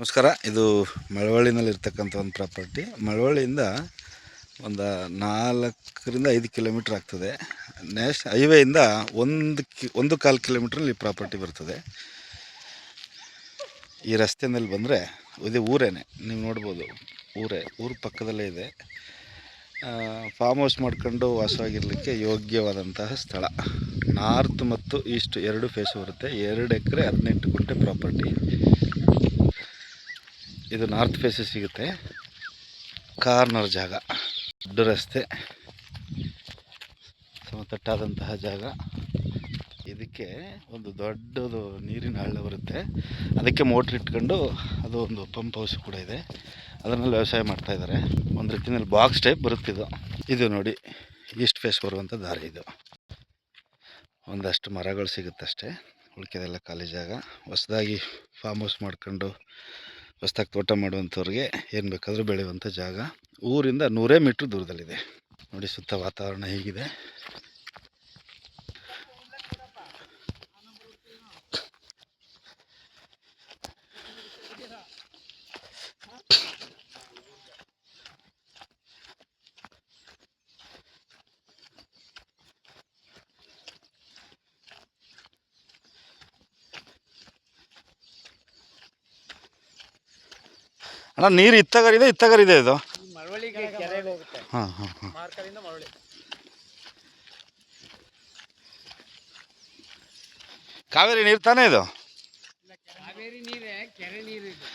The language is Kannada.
ನಮಸ್ಕಾರ, ಇದು ಮಳವಳ್ಳಿನಲ್ಲಿ ಇರ್ತಕ್ಕಂಥ ಒಂದು ಪ್ರಾಪರ್ಟಿ. ಮಳವಳ್ಳಿಯಿಂದ ಒಂದು ನಾಲ್ಕರಿಂದ ಐದು ಕಿಲೋಮೀಟ್ರ್ ಆಗ್ತದೆ. ನ್ಯಾಷ್ ಹೈವೇಯಿಂದ ಒಂದು ಕಿ, ಒಂದು ಕಾಲು ಕಿಲೋಮೀಟ್ರಲ್ಲಿ ಈ ಪ್ರಾಪರ್ಟಿ ಬರ್ತದೆ. ಈ ರಸ್ತೆಯಲ್ಲಿ ಬಂದರೆ, ಇದೇ ಊರೇನೆ, ನೀವು ನೋಡ್ಬೋದು, ಊರೇ, ಊರ ಪಕ್ಕದಲ್ಲೇ ಇದೆ. ಫಾರ್ಮ್ ಹೌಸ್ ಮಾಡ್ಕೊಂಡು ವಾಸವಾಗಿರಲಿಕ್ಕೆ ಯೋಗ್ಯವಾದಂತಹ ಸ್ಥಳ. ನಾರ್ತ್ ಮತ್ತು ಈಸ್ಟ್ ಎರಡು ಫೇಸ್ ಬರುತ್ತೆ. ಎರಡು ಎಕರೆ ಹದಿನೆಂಟು ಗುಂಟೆ ಪ್ರಾಪರ್ಟಿ ಇದು ನಾರ್ತ್ ಫೇಸ್ ಸಿಗುತ್ತೆ. ಕಾರ್ನರ್ ಜಾಗ. ದೊಡ್ಡ ರಸ್ತೆ. ಸಮತಟ್ಟಾದಂತಹ ಜಾಗ. ಇದಕ್ಕೆ ಒಂದು ದೊಡ್ಡದು ನೀರಿನ ಹಳ್ಳ ಬರುತ್ತೆ. ಅದಕ್ಕೆ ಮೋಟ್ರ್ ಇಟ್ಕೊಂಡು ಅದು ಒಂದು ಪಂಪ್ ಹೌಸ್ ಕೂಡ ಇದೆ. ಅದರಲ್ಲಿ ವ್ಯವಸಾಯ ಮಾಡ್ತಾ ಇದ್ದಾರೆ. ಒಂದು ರೀತಿಯಲ್ಲಿ ಬಾಕ್ಸ್ ಟೈಪ್ ಬರುತ್ತೆ ಇದು. ಇದು ನೋಡಿ, ಈಸ್ಟ್ ಫೇಸ್ ಬರುವಂಥ ದಾರಿ ಇದು. ಒಂದಷ್ಟು ಮರಗಳು ಸಿಗುತ್ತಷ್ಟೇ. ಉಳ್ಕೆದೆಲ್ಲ ಖಾಲಿ ಜಾಗ. ಹೊಸದಾಗಿ ಫಾರ್ಮ್ ಹೌಸ್ ಮಾಡ್ಕೊಂಡು ಹೊಸ್ದಾಗಿ ತೋಟ ಮಾಡುವಂಥವ್ರಿಗೆ ಏನು ಬೇಕಾದರೂ ಬೆಳೆಯುವಂಥ ಜಾಗ. ಊರಿಂದ ನೂರೇ ಮೀಟ್ರ್ ದೂರದಲ್ಲಿದೆ. ನೋಡಿ ಸುತ್ತ ವಾತಾವರಣ ಹೀಗಿದೆ. ಅಣ್ಣ ನೀರು ಇತ್ತಗರಿದೆ ಇತ್ತಗರಿದೆ ಇದು? ಹಾಂ ಹಾಂ ಹಾಂ. ಕಾವೇರಿ ನೀರು ತಾನೇ ಇದು? ಕಾವೇರಿ ನೀರೇ ಕೆರೆ ನೀರು ಇದು.